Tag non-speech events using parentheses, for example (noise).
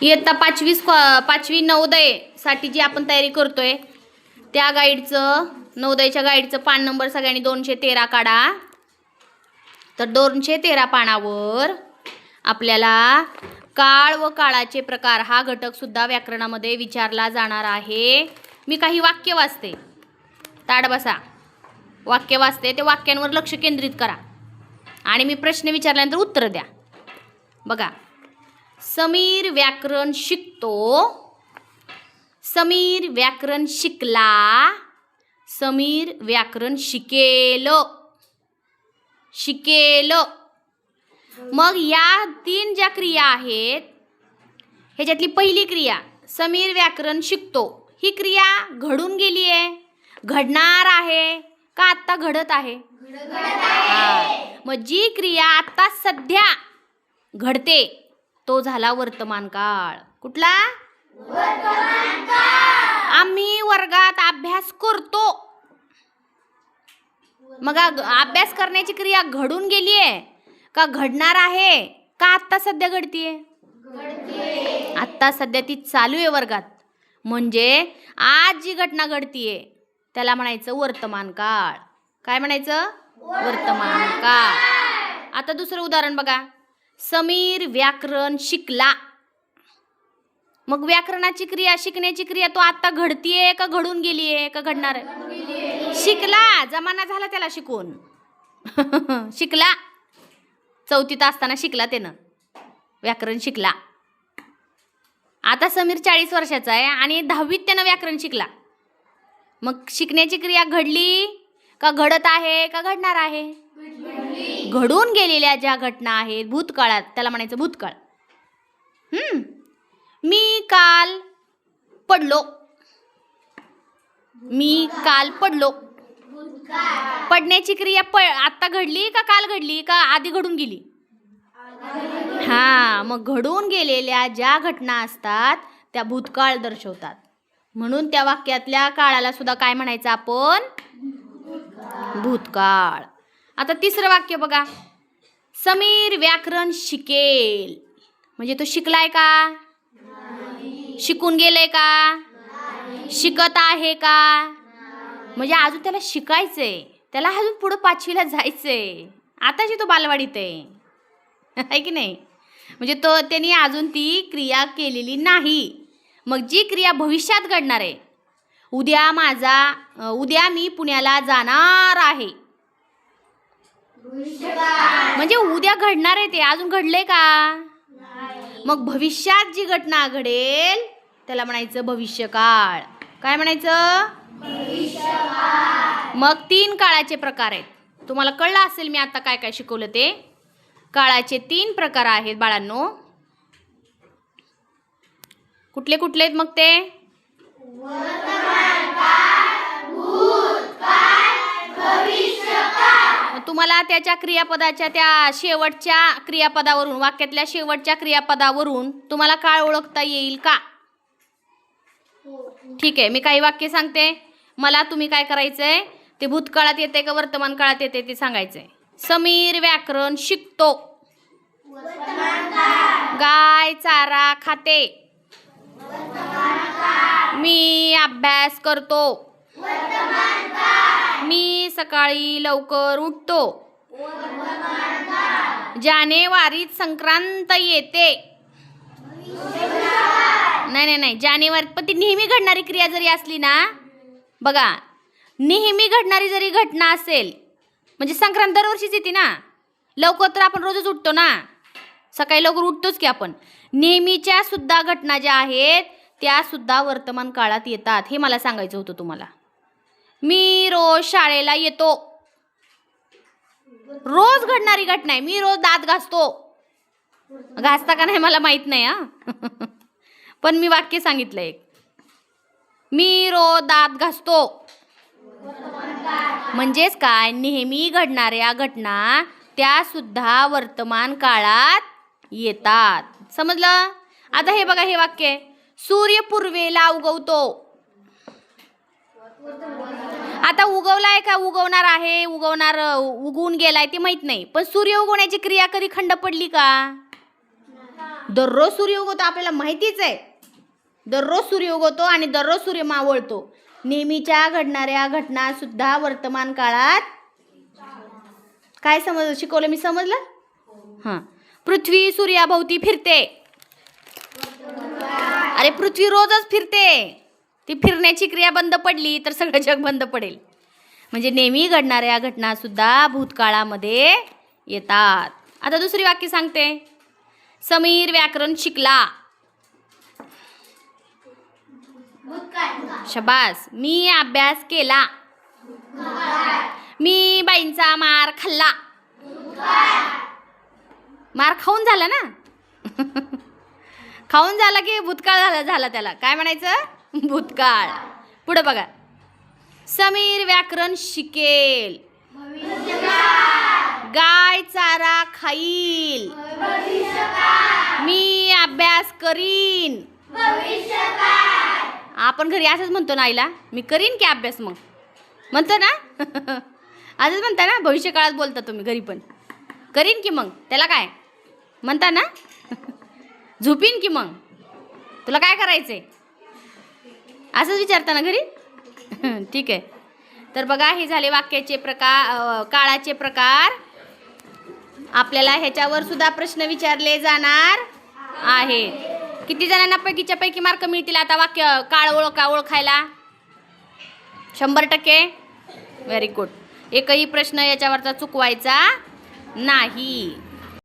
इयत्ता पाचवी स्कॉ- पाचवी नवोदयसाठी जी आपण तयारी करतोय त्या गाईडचं नवोदयच्या गाईडचं पान नंबर सगळ्यांनी दोनशे तेरा काढा. तर दोनशे तेरा पानावर आपल्याला काळ व काळाचे प्रकार हा घटकसुद्धा व्याकरणामध्ये विचारला जाणार आहे. मी काही वाक्य वाचते. ताड बसा. वाक्य वाचते ते वाक्यांवर लक्ष केंद्रित करा. आणि मी प्रश्न विचारल्यानंतर उत्तर द्या. बघा. समीर व्याकरण शिकतो. समीर व्याकरण शिकला. समीर व्याकरण शिकेल. शिकेल. मग या तीन ज्या क्रिया आहेत ह्याच्यातली पहिली क्रिया समीर व्याकरण शिकतो. ही क्रिया घडून गेली आहे. घडणार आहे का आत्ता घडत आहे. मग जी क्रिया आत्ता सध्या घडते तो झाला वर्तमान काळ. कुठला? आम्ही वर्गात अभ्यास करतो. मग अभ्यास करण्याची क्रिया घडून गेली आहे का घडणार आहे? का आत्ता सध्या घडतीये? आत्ता सध्या ती चालू आहे वर्गात. म्हणजे आज जी घटना घडतीये त्याला म्हणायचं वर्तमान काळ. काय म्हणायचं? वर्तमान काळ. आता दुसरं उदाहरण बघा. समीर व्याकरण शिकला. मग व्याकरणाची क्रिया शिकण्याची क्रिया तो आता घडतीये का घडून गेलीये का घडणार आहे? शिकला. जमाना झाला त्याला शिकून. (laughs) शिकला. चौथीत असताना शिकला त्यानं. व्याकरण शिकला. आता समीर चाळीस वर्षाचा आहे आणि दहावीत त्यानं व्याकरण शिकला. मग शिकण्याची क्रिया घडली का घडत आहे का घडणार आहे? घडून गेलेल्या ज्या घटना आहेत भूतकाळात त्याला म्हणायचं भूतकाळ. मी काल पडलो. मी काल पडलो. पडण्याची क्रिया प आत्ता घडली का काल घडली का आधी घडून गेली? हा मग घडून गेलेल्या ज्या घटना असतात त्या भूतकाळ दर्शवतात. म्हणून त्या वाक्यातल्या काळाला सुद्धा काय म्हणायचं आपण? भूतकाळ. आता तिसरं वाक्य बघा. समीर व्याकरण शिकेल. म्हणजे तो शिकलाय का? शिकून गेलाय का? शिकत आहे का? म्हणजे अजून त्याला शिकायचंय. त्याला अजून पुढं पाचवीला जायचंय. आताची तो बालवाडीत आहे. (laughs) आहे की नाही? म्हणजे तो त्यांनी अजून ती क्रिया केलेली नाही. मग जी क्रिया भविष्यात घडणार आहे उद्या माझा उद्या मी पुण्याला जाणार आहे. म्हणजे उद्या घडणार आहे ते. अजून घडले का? मग भविष्यात जी घटना घडेल त्याला म्हणायचं भविष्यकाळ. काय म्हणायचं? मग तीन काळाचे प्रकार आहेत. तुम्हाला कळलं असेल मी आता काय काय शिकवलं ते? काळाचे तीन प्रकार आहेत बाळांनो. कुठले कुठले आहेत मग ते? तुम्हाला त्याच्या क्रियापदाच्या त्या शेवटच्या क्रियापदावरून वाक्यातल्या शेवटच्या क्रियापदावरून तुम्हाला काळ ओळखता येईल का? ठीक आहे मी काही वाक्य सांगते. मला तुम्ही काय करायचंय? ते भूतकाळात येते का वर्तमान काळात येते ते सांगायचंय. समीर व्याकरण शिकतो. गाय चारा खाते. मी अभ्यास करतो. मी सकाळी लवकर उठतो. जानेवारीत संक्रांत येते. नाही नाही नाही. जानेवारीत पण ती नेहमी घडणारी क्रिया जरी असली ना बघा नेहमी घडणारी जरी घटना असेल म्हणजे संक्रांत दरवर्षीच येते ना. लवकर तर आपण रोजच उठतो ना. सकाळी लवकर उठतोच की आपण. नेहमीच्या सुद्धा घटना ज्या आहेत त्या सुद्धा वर्तमान काळात येतात. हे मला सांगायचं होतं तुम्हाला. मी रोज शाळेला येतो. रोज घडणारी घटना आहे. मी रोज दात घासतो. घासता का नाही मला माहीत नाही हा. (laughs) पण मी वाक्य सांगितलं एक. मी रोज दात घासतो. म्हणजेच काय? नेहमी घडणाऱ्या घटना त्या सुद्धा वर्तमान काळात येतात. समजलं? आता हे बघा हे वाक्य सूर्य पूर्वेला उगवतो. आता उगवलाय का? उगवणार आहे उगवणार उगवून गेलाय ते माहीत नाही. पण सूर्य उगवण्याची क्रिया कधी खंड पडली का? दररोज सूर्य उगवतो आपल्याला माहितीच आहे. दररोज सूर्य उगवतो आणि दररोज सूर्य मावळतो नेहमीच्या घडणाऱ्या घटना सुद्धा वर्तमान काळात काय समज शिकवलं मी समजलं? हां. पृथ्वी सूर्याभोवती फिरते. अरे पृथ्वी रोजच फिरते. ती फिरण्याची क्रिया बंद पडली तर सगळं जग बंद पडेल. म्हणजे नेहमी घडणाऱ्या घटना सुद्धा भूतकाळामध्ये येतात. आता दुसरी वाक्य सांगते. समीर व्याकरण शिकला. शबास. मी अभ्यास केला. मी बाईंचा मार खाल्ला. मार खाऊन झाला ना? (laughs) खाऊन झाला की भूतकाळ झाला झाला त्याला. काय म्हणायचं? भूतकाळ. पुढे बघा. समीर व्याकरण शिकेल. गाय चारा खाईल. मी अभ्यास करीन. आपण घरी असंच म्हणतो ना आईला मी करीन की अभ्यास मग? म्हणतो ना? (laughs) असंच म्हणता ना? भविष्य काळात बोलता तुम्ही घरी पण. करीन की मग? त्याला काय? म्हणता ना? (laughs) झोपीन की मग? तुला काय करायचंय? असंच विचारता ना घरी? (laughs) ठीक आहे. तर बघा हे झाले वाक्याचे प्रकार काळाचे प्रकार. आपल्याला ह्याच्यावर सुद्धा प्रश्न विचारले जाणार आहेत किती जणांना पैकीच्या पैकी मार्क मिळतील आता वाक्य काळ ओळखा ओळखायला? शंभर टक्के? व्हेरी गुड एकही प्रश्न याच्यावरचा चुकवायचा नाही.